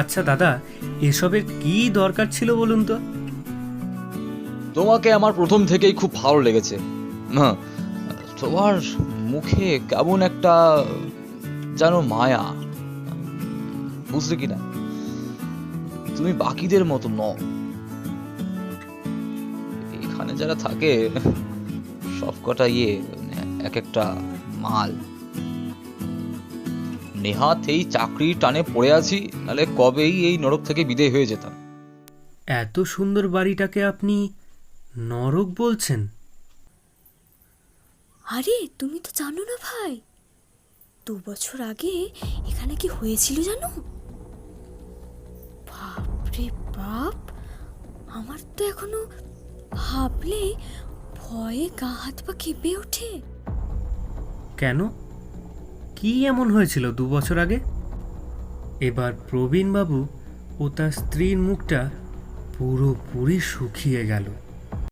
আচ্ছা দাদা, এসবের কি দরকার ছিল বলুন তো? তোমাকে আমার প্রথম থেকেই খুব ভালো লেগেছে। না, তোমার মুখে কেমন একটা যেন মায়া। বুঝলে কি না তুমি বাকিদের মতো নও। এখানে যারা থাকে সব কটা ইয়ে এক একটা মাল। নেহাত এই চাকরির টানে পড়ে আছি নাহলে কবেই এই নরক থেকে বিদায় হয়ে যেতাম। এত সুন্দর বাড়িটাকে আপনি নরক বলছেন? আরে তুমি তো জানো না ভাই। দু বছর আগে এখানে কি হয়েছিল জানো? বাপরে বাপ! আমার তো এখনও ভাবলে ভয়ে গা হাত পা কেঁপে ওঠে। কেন? কি এমন হয়েছিল দু বছর আগে? এবার প্রবীণবাবু ও তার স্ত্রীর মুখটা পুরোপুরি শুকিয়ে গেল।